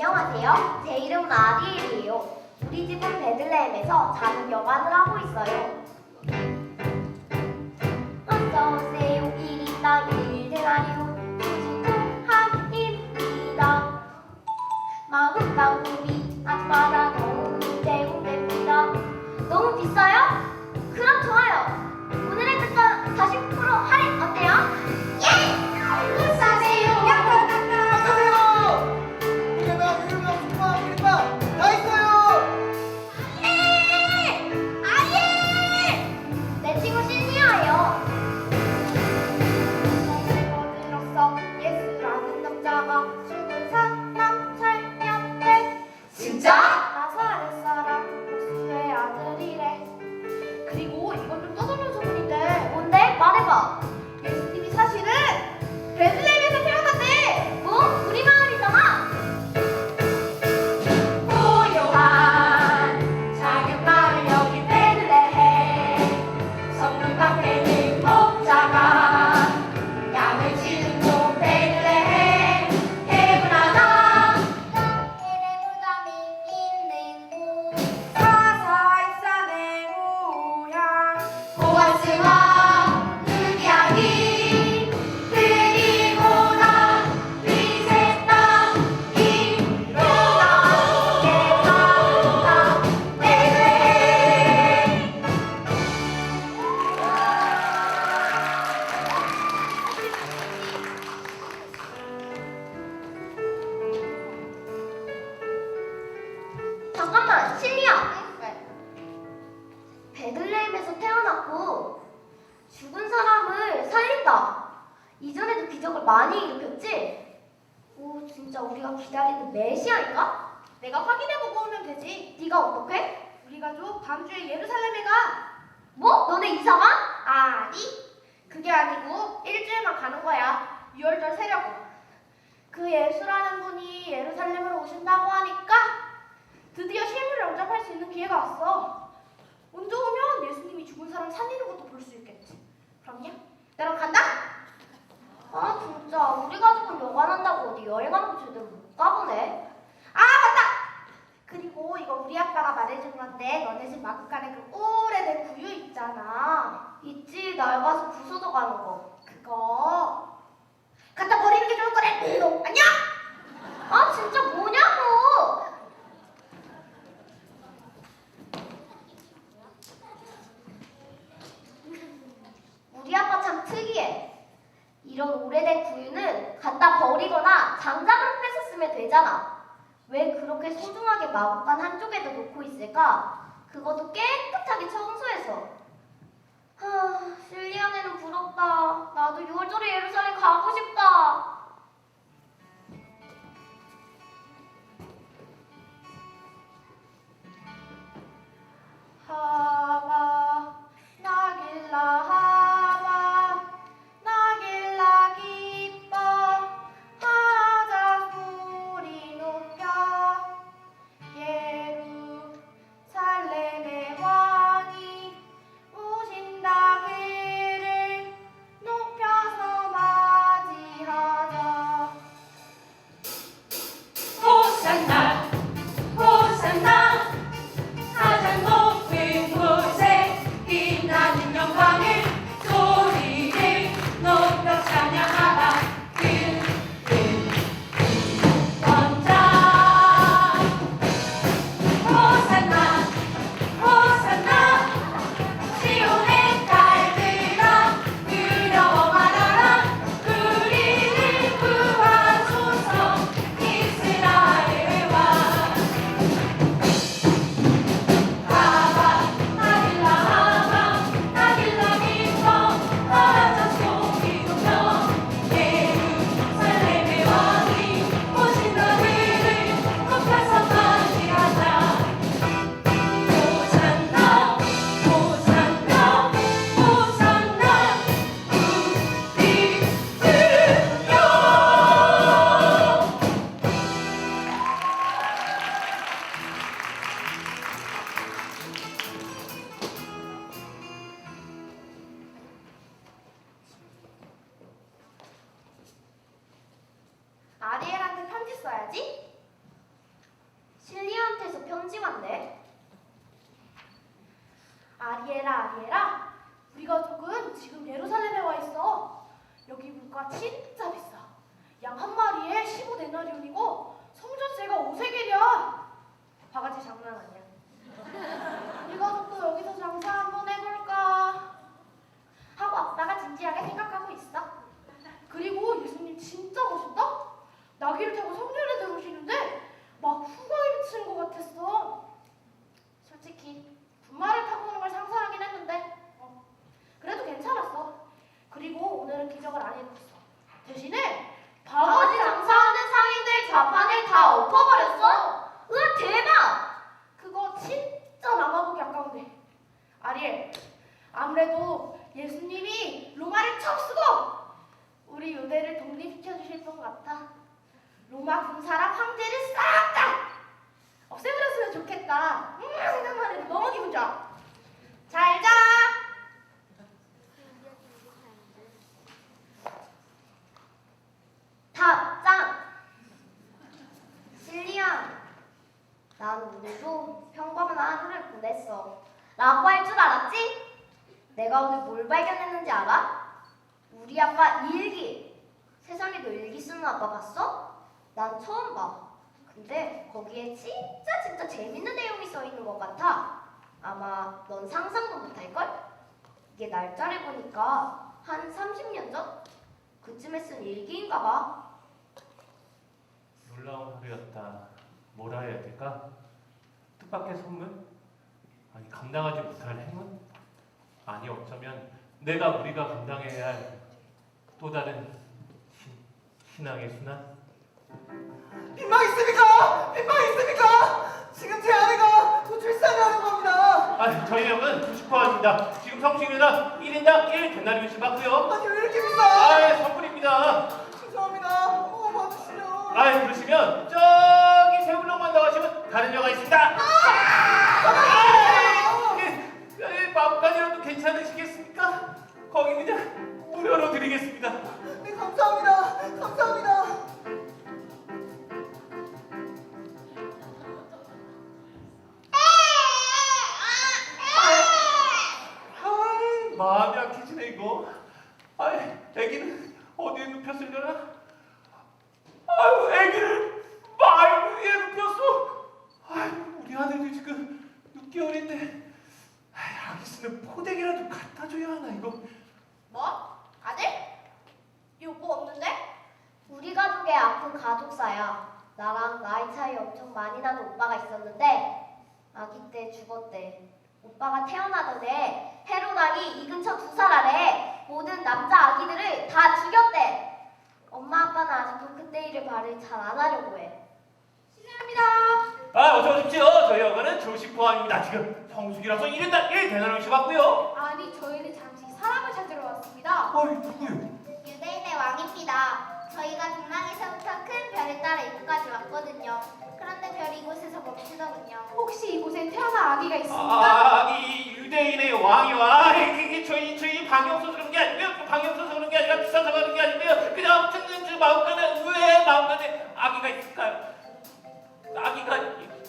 안녕하세요. 제 이름은 아리엘이에요. 우리 집은 베들레헴에서 작은 여관을 하고 있어요. 어서오세요. 일이다 일대나리오 수지통합입니다. 마음 가운이 아침마다 너무 대우됩니다. 너무 비싸요? 잠깐만, 신이야. 베들레헴에서 태어났고 죽은 사람을 살린다. 이전에도 기적을 많이 일으켰지? 오, 진짜 우리가 기다리는 메시아인가? 내가 확인해보고 오면 되지 네가 어떻게? 우리 가족 다음 주에 예루살렘에 가 뭐? 너네 이사가? 아니 그게 아니고 일주일만 가는 거야 6월절 세려고 그 예수라는 분이 예루살렘으로 오신다고 하니까 드디어 실물 영접할 수 있는 기회가 왔어. 먼저 오면 예수님이 죽은 사람 살리는 것도 볼 수 있겠지. 그럼요? 나랑 간다? 아, 진짜. 우리 가족은 여관한다고 어디 여행 한번 제대로 못 가보네. 아 맞다! 그리고 이거 우리 아빠가 말해준 건데 너네 집 마구간에 그 오래된 구유 있잖아. 있지, 낡아서 부서져 가는 거. 그거. 갖다 버리는 게 좋을 거래. 너. 안녕! 아, 진짜 뭐냐고! 우리 아빠 참 특이해. 이런 오래된 구유는 갖다 버리거나 장작으로 뺏어 쓰면 되잖아. 왜 그렇게 소중하게 마구간 한쪽에도 놓고 있을까? 그것도 깨끗하게 청소해서. 하, 실리안에는 부럽다. 나도 6월절에 예루살렘 가고 싶다. 하와 나길라 하와 나귀를 타고 성전에 들어오시는데 막 후광이 비치는 것 같았어. 솔직히 분말을 타고 오는 걸 상상하긴 했는데 어, 그래도 괜찮았어. 그리고 오늘은 기적을 안 일으켰어. 대신에 바가지 장사하는 상인들 좌판을 다 엎어버렸어? 우와 대박! 그거 진짜 남아보기 아까운데. 아리엘, 아무래도 예수님이 로마를 척 쓰고 우리 유대를 독립시켜 주실 것 같아. 로마 군 사랑 황제를 싹 다 없애버렸으면 좋겠다. 음, 생각만 해도 너무 기분 좋아. 잘 자. 답장! 실리안, 난 오늘도 평범한 하루를 보냈어. 라고 할 줄 알았지? 내가 오늘 뭘 발견했는지 알아? 우리 아빠 일기. 세상에도 일기 쓰는 아빠 봤어? 난 처음 봐. 근데 거기에 진짜 진짜 재밌는 내용이 써 있는 것 같아. 아마 넌 상상도 못할걸? 이게 날짜를 보니까 한 30년 전? 그쯤에 쓴 일기인가 봐. 놀라운 하루였다. 뭐라 해야 될까? 뜻밖의 선물? 아니 감당하지 못할 행운? 아니 어쩌면 내가 우리가 감당해야 할 또 다른 신, 신앙의 순환? 빈방 있습니까? 빈방 있습니까? 지금 제 아내가 곧 출산을 하는 겁니다. 아 저희 형은 90%입니다. 지금 성수기는 1인당 1 데나리온씩 받고요. 아니 왜 이렇게 비싸? 아 선물입니다. 죄송합니다. 어, 봐주시죠. 아 그러시면 저기 세울렁만 더 가시면 다른 여가 있습니다. 아기스는 포대기라도 갖다 줘야 하나 이거. 뭐? 아들? 이 오빠 없는데? 우리 가족의 아픈 가족사야. 나랑 나이 차이 엄청 많이 나는 오빠가 있었는데 아기 때 죽었대. 오빠가 태어나던 해 헤로당이 이 근처 두 살 아래 모든 남자 아기들을 다 죽였대. 엄마 아빠는 아직도 그때 일을 말을 잘 안 하려고 해. 실례합니다. 아, 어서 오십시오. 저희 여가는 조식 포함입니다. 지금 성수기라서 1인당 1 대나리씩 받고요. 아니 저희는 잠시 사람을 찾으러 왔습니다. 어이, 누구요? 유대인의 왕입니다. 저희가 동남에서부터 큰 별을 따라 이곳까지 왔거든요. 그런데 별이 이곳에서 멈추더군요. 혹시 이곳에 태어난 아기가 있습니까? 아, 이 유대인의 왕이와 이게 저희 저희 방이 없어서 그런 게 아니고요. 그 방이 없어서 그런 게 아니라 비싸서 그런 게 아니고요. 그냥 아무튼 그 마음간에 왜 마음간에 아기가 있을까요? 아기가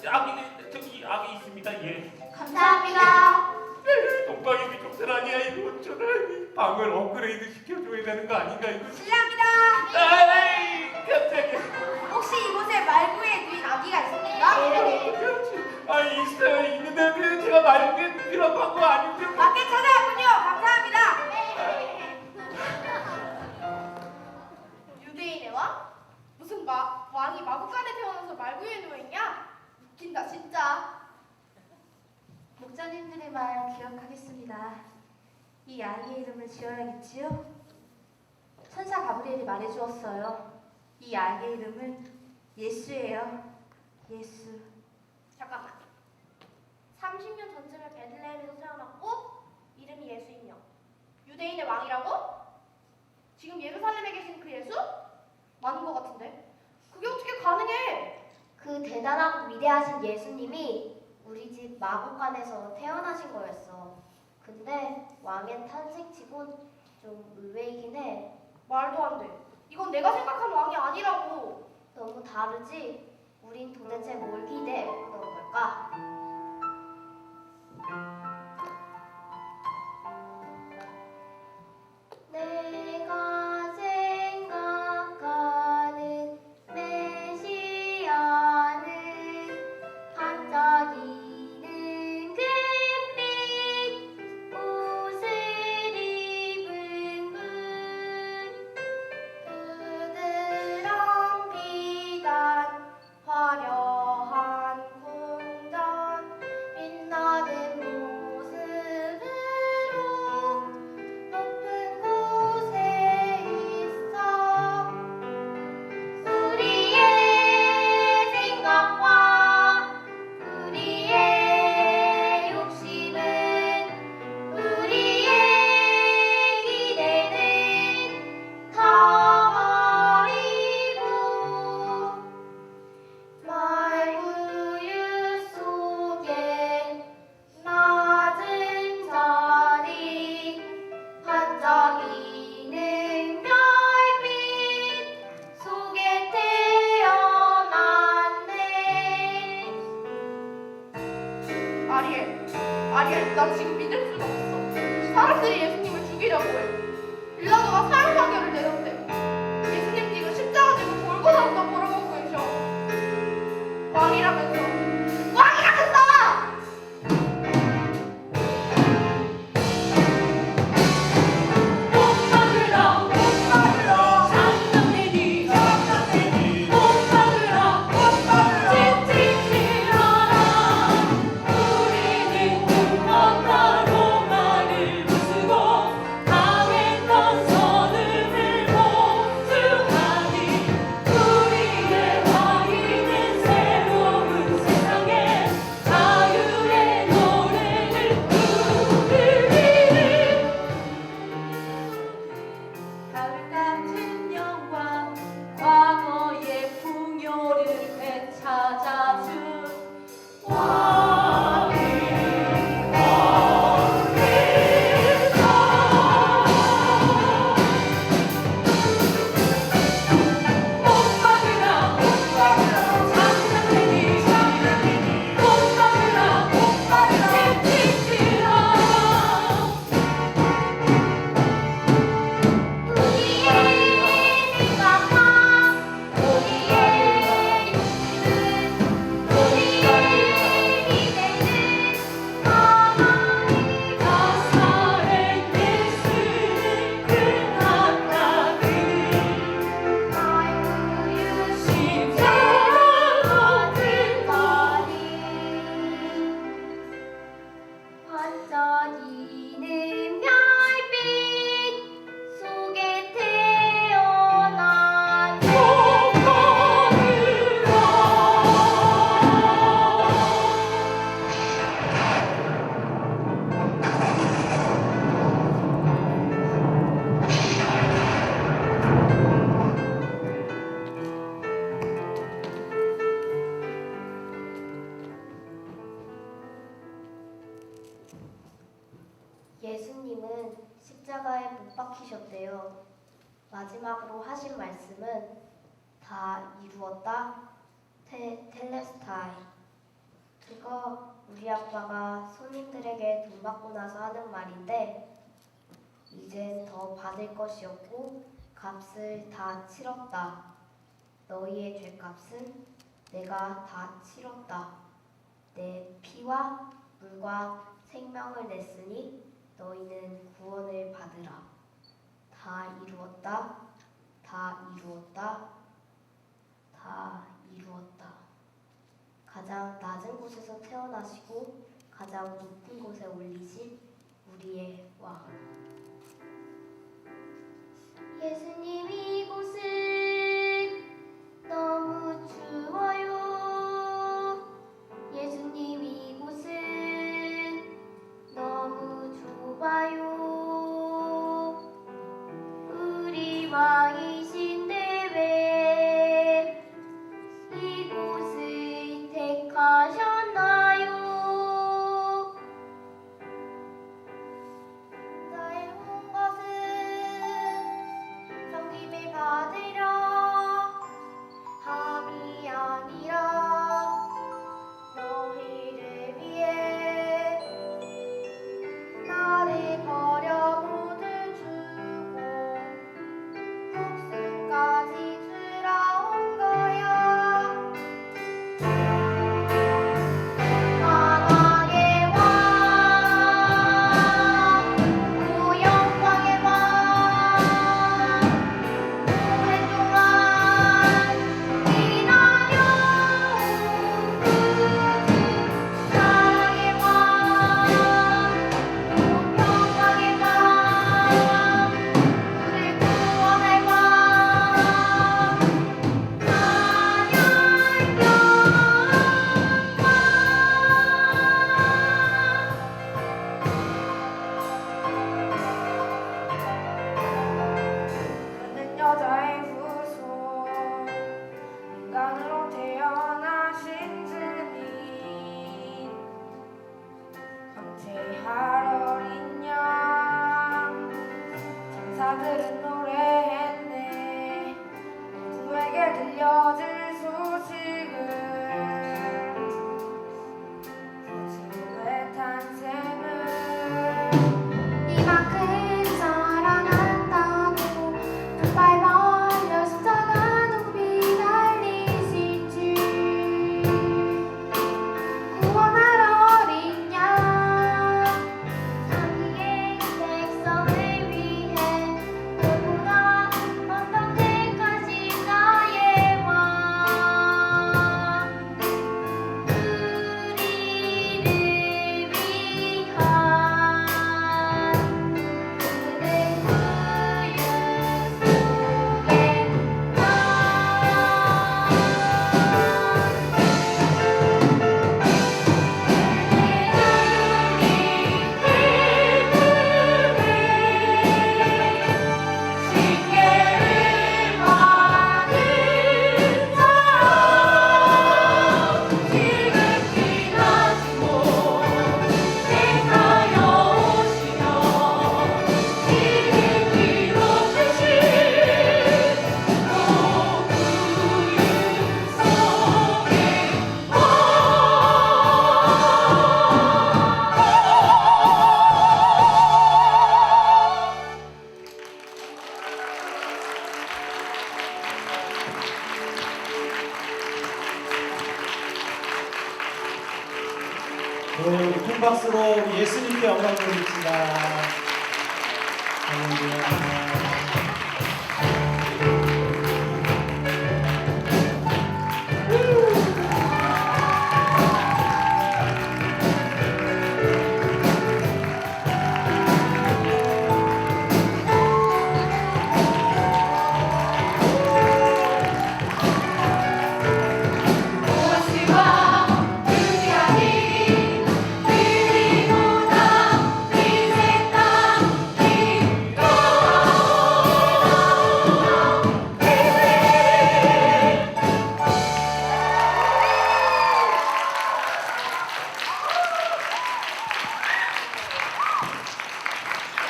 아기는 저기 아기 있습니다. 예. 감사합니다. 동방이 비족들 아니야 이거 어쩌나 이 방을 업그레이드 시켜줘야 되는 거 아닌가 이거. 실례합니다. 아이 깜짝이야. 혹시 이곳에 말구에 누인 아기가 있습니까? 아 있어요 있는데 그 제가 말고에 눕히라고 한거 아니고 이 아이의 이름을 지어야겠지요? 천사 가브리엘이 말해주었어요. 이 아이의 이름은 예수예요. 예수. 잠깐만. 30년 전쯤에 베들레헴에서 태어났고 이름이 예수인요. 유대인의 왕이라고? 지금 예루살렘에 계신 그 예수? 맞는 것 같은데. 그게 어떻게 가능해? 그 대단하고 위대하신 예수님이 우리 집 마곡간에서 태어나신 거였어. 근데 왕의 탄생치곤 좀 의외이긴 해. 말도 안 돼. 이건 내가 생각한 왕이 아니라고. 너무 다르지? 우린 도대체 뭘 기대했던 걸까? 손님들에게 돈 받고 나서 하는 말인데 이제 더 받을 것이 없고 값을 다 치렀다. 너희의 죄값은 내가 다 치렀다. 내 피와 물과 생명을 냈으니 너희는 구원을 받으라. 다 이루었다. 다 이루었다. 다 이루었다. 가장 낮은 곳에서 태어나시고 가장 높은 곳에 올리신 우리의 왕.